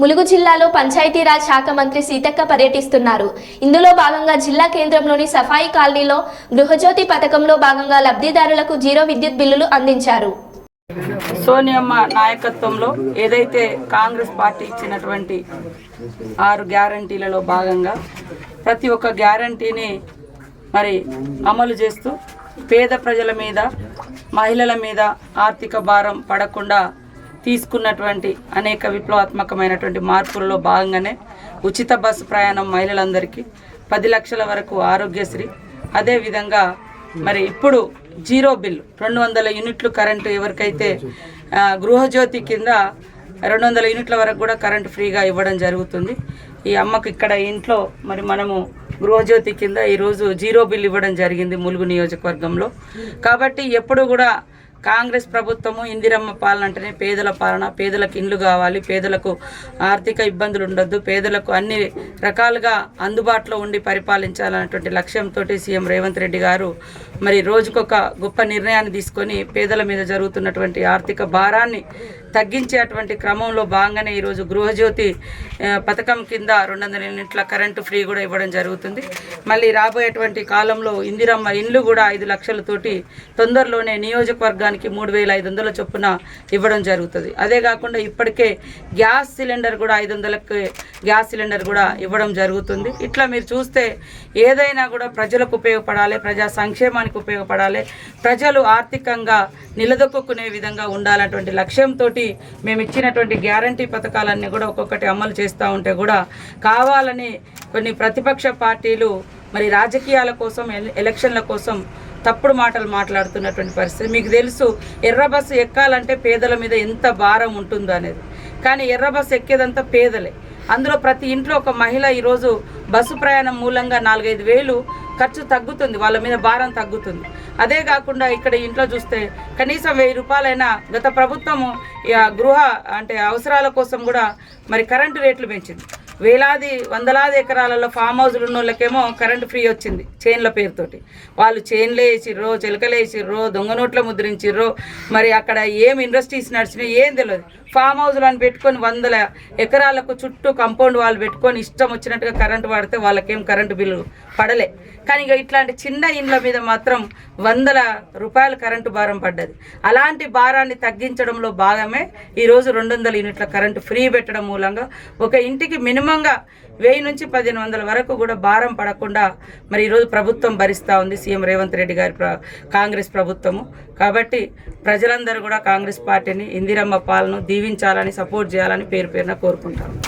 ములుగు జిల్లాలో పంచాయతీరాజ్ శాఖ మంత్రి సీతక్క పర్యటిస్తున్నారు. ఇందులో భాగంగా జిల్లా కేంద్రంలోని సఫాయి కాలనీలో గృహజ్యోతి పథకంలో భాగంగా లబ్ధిదారులకు జీరో విద్యుత్ బిల్లులు అందించారు. సోనియమ్మ నాయకత్వంలో ఏదైతే కాంగ్రెస్ పార్టీ ఇచ్చినటువంటి ఆరు గ్యారంటీలలో భాగంగా ప్రతి ఒక్క గ్యారంటీని మరి అమలు చేస్తూ పేద ప్రజల మీద మహిళల మీద ఆర్థిక భారం పడకుండా తీసుకున్నటువంటి అనేక విప్లవాత్మకమైనటువంటి మార్పులలో భాగంగానే ఉచిత బస్సు ప్రయాణం మహిళలందరికీ పది లక్షల వరకు ఆరోగ్యశ్రీ. అదేవిధంగా మరి ఇప్పుడు జీరో బిల్ రెండు వందల యూనిట్లు కరెంటు ఎవరికైతే గృహజ్యోతి కింద రెండు వందల యూనిట్ల వరకు కూడా కరెంటు ఫ్రీగా ఇవ్వడం జరుగుతుంది. ఈ అమ్మకు ఇక్కడ ఇంట్లో మరి మనము గృహజ్యోతి కింద ఈరోజు జీరో బిల్ ఇవ్వడం జరిగింది ములుగు నియోజకవర్గంలో. కాబట్టి ఎప్పుడు కూడా కాంగ్రెస్ ప్రభుత్వము ఇందిరమ్మ పాలన అంటేనే పేదల పాలన పేదలకు ఇండ్లు కావాలి పేదలకు ఆర్థిక ఇబ్బందులు ఉండొద్దు పేదలకు అన్ని రకాలుగా అందుబాటులో ఉండి పరిపాలించాలన్నటువంటి లక్ష్యంతో సీఎం రేవంత్ రెడ్డి గారు మరి రోజుకొక గొప్ప నిర్ణయాన్ని తీసుకొని పేదల మీద జరుగుతున్నటువంటి ఆర్థిక భారాన్ని తగ్గించేటువంటి క్రమంలో భాగంగానే ఈరోజు గృహజ్యోతి పథకం కింద రెండు వందల యూనిట్ల కరెంటు ఫ్రీ కూడా ఇవ్వడం జరుగుతుంది. మళ్ళీ రాబోయేటువంటి కాలంలో ఇందిరమ్మ ఇండ్లు కూడా ఐదు లక్షలతోటి తొందరలోనే నియోజకవర్గానికి మూడు వేల ఐదు వందల చొప్పున ఇవ్వడం జరుగుతుంది. అదే కాకుండా ఇప్పటికే గ్యాస్ సిలిండర్ కూడా ఐదు వందలకి గ్యాస్ సిలిండర్ కూడా ఇవ్వడం జరుగుతుంది. ఇట్లా మీరు చూస్తే ఏదైనా కూడా ప్రజలకు ఉపయోగపడాలి ప్రజా సంక్షేమానికి ఉపయోగపడాలి ప్రజలు ఆర్థికంగా నిలదొక్కునే విధంగా ఉండాలన్నటువంటి లక్ష్యంతో మేము ఇచ్చినటువంటి గ్యారంటీ పథకాలన్నీ కూడా ఒక్కొక్కటి అమలు చేస్తూ ఉంటే కూడా కావాలని కొన్ని ప్రతిపక్ష పార్టీలు మరి రాజకీయాల కోసం ఎలక్షన్ల కోసం తప్పుడు మాటలు మాట్లాడుతున్నటువంటి పరిస్థితి. మీకు తెలుసు ఎర్ర బస్సు ఎక్కాలంటే పేదల మీద ఎంత భారం ఉంటుందో అనేది. కానీ ఎర్ర బస్సు ఎక్కేదంతా పేదలే. అందులో ప్రతి ఇంట్లో ఒక మహిళ ఈరోజు బస్సు ప్రయాణం మూలంగా నాలుగైదు వేలు ఖర్చు తగ్గుతుంది వాళ్ళ మీద భారం తగ్గుతుంది. అదే కాకుండా ఇక్కడ ఇంట్లో చూస్తే కనీసం వెయ్యి రూపాయలైనా గత ప్రభుత్వము గృహ అంటే అవసరాల కోసం కూడా మరి కరెంటు రేట్లు పెంచింది. వేలాది వందలాది ఎకరాలలో ఫామ్ హౌస్లు ఉన్న వాళ్ళకేమో కరెంటు ఫ్రీ వచ్చింది చైన్ల పేరుతోటి. వాళ్ళు చైన్లు వేసిర్రో చిలకలు వేసిర్రో దొంగ నోట్ల ముద్రించిర్రో మరి అక్కడ ఏం ఇండస్ట్రీస్ నడిచినాయి ఏం తెలియదు ఫామ్ హౌస్లను పెట్టుకొని వందల ఎకరాలకు చుట్టూ కాంపౌండ్ వాళ్ళు పెట్టుకొని ఇష్టం వచ్చినట్టుగా కరెంటు వాడితే వాళ్ళకేం కరెంటు బిల్లు పడలే. కానీ ఇక ఇట్లాంటి చిన్న ఇండ్ల మీద మాత్రం వందల రూపాయలు కరెంటు భారం పడ్డది. అలాంటి భారాన్ని తగ్గించడంలో భాగమే ఈరోజు రెండు వందల యూనిట్ల కరెంటు ఫ్రీ పెట్టడం మూలంగా ఒక ఇంటికి మినిమం మినిమంగా వెయ్యి నుంచి పదిహేను వందల వరకు కూడా భారం పడకుండా మరి ఈరోజు ప్రభుత్వం భరిస్తూ ఉంది. సీఎం రేవంత్ రెడ్డి గారి ప్ర కాంగ్రెస్ ప్రభుత్వము. కాబట్టి ప్రజలందరూ కూడా కాంగ్రెస్ పార్టీని ఇందిరమ్మ పాలను దీవించాలని సపోర్ట్ చేయాలని పేరు పేరున కోరుకుంటాను.